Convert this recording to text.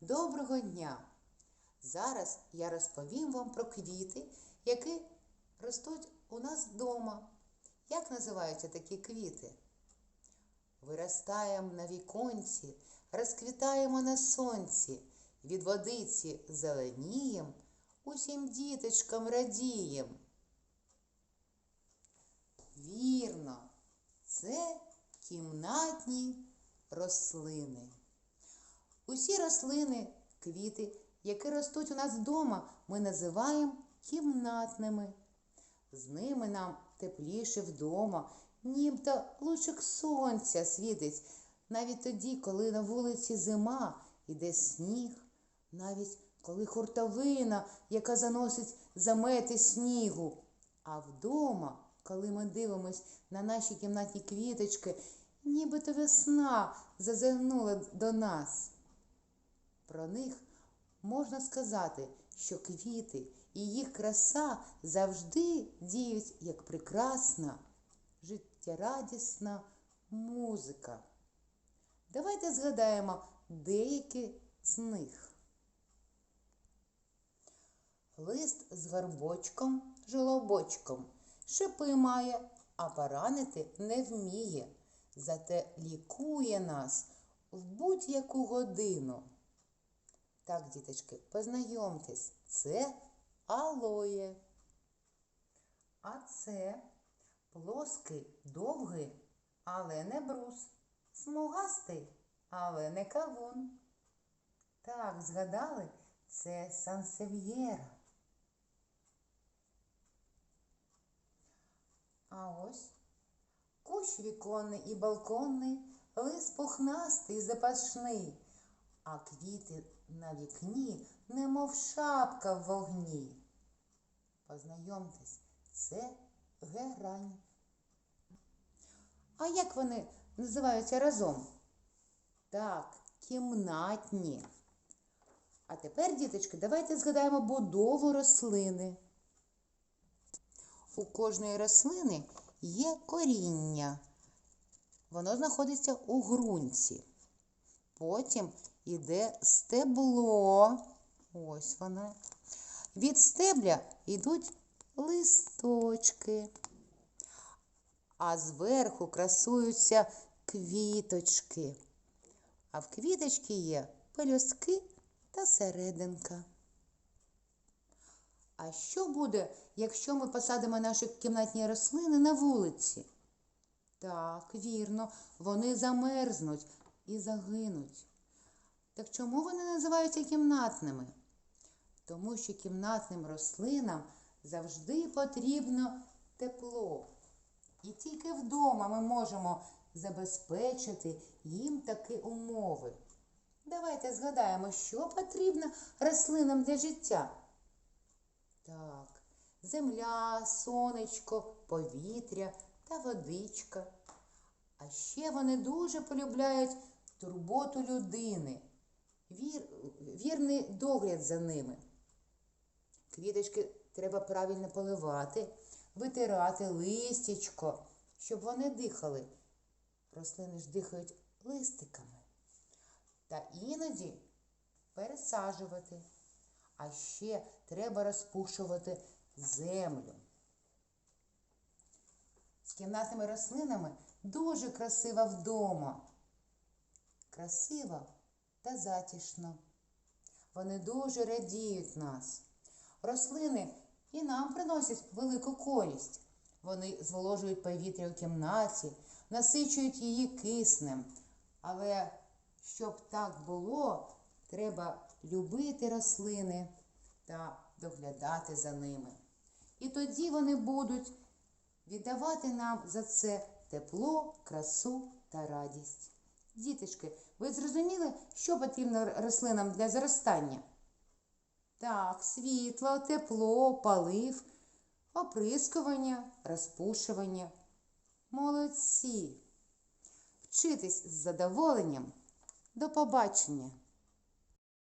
Доброго дня! Зараз я розповім вам про квіти, які ростуть у нас вдома. Як називаються такі квіти? Виростаємо на віконці, розквітаємо на сонці, від водиці зеленієм, усім діточкам радієм. Вірно, це кімнатні рослини. Усі рослини, квіти, які ростуть у нас вдома, ми називаємо кімнатними. З ними нам тепліше вдома, нібито лучик сонця світить, навіть тоді, коли на вулиці зима, іде сніг, навіть коли хуртовина, яка заносить замети снігу. А вдома, коли ми дивимось на наші кімнатні квіточки, нібито весна зазирнула до нас. Про них можна сказати, що квіти і їх краса завжди діють як прекрасна, життєрадісна музика. Давайте згадаємо деякі з них. Лист з горбочком, жолобочком, шипи має, а поранити не вміє, зате лікує нас в будь-яку годину. Так, діточки, познайомтесь, це алоє. А це плоский, довгий, але не брус, смугастий, але не кавун. Так, згадали, це сансев'єра. А ось кущ віконний і балконний, лист пухнастий, запашний, а квіти на вікні, немов шапка в вогні. Познайомтесь, це герань. А як вони називаються разом? Так, кімнатні. А тепер, діточки, давайте згадаємо будову рослини. У кожної рослини є коріння. Воно знаходиться у ґрунті. Потім іде стебло. Ось воно. Від стебля йдуть листочки. А зверху красуються квіточки. А в квіточки є пелюстки та серединка. А що буде, якщо ми посадимо наші кімнатні рослини на вулиці? Так, вірно, вони замерзнуть і загинуть. Так чому вони називаються кімнатними? Тому що кімнатним рослинам завжди потрібно тепло. І тільки вдома ми можемо забезпечити їм такі умови. Давайте згадаємо, що потрібно рослинам для життя. Так, земля, сонечко, повітря та водичка. А ще вони дуже полюбляють турботу людини, вір, вірний догляд за ними. Квіточки треба правильно поливати, витирати листячко, щоб вони дихали. Рослини ж дихають листиками. Та іноді пересаджувати. А ще треба розпушувати землю. З кімнатними рослинами дуже красиво вдома. Красиво та затішно. Вони дуже радіють нас. Рослини і нам приносять велику користь. Вони зволожують повітря у кімнаті, насичують її киснем. Але щоб так було, треба любити рослини та доглядати за ними. І тоді вони будуть віддавати нам за це тепло, красу та радість. Діточки, ви зрозуміли, що потрібно рослинам для зростання? Так, світло, тепло, полив, оприскування, розпушування. Молодці! Вчитись з задоволенням. До побачення!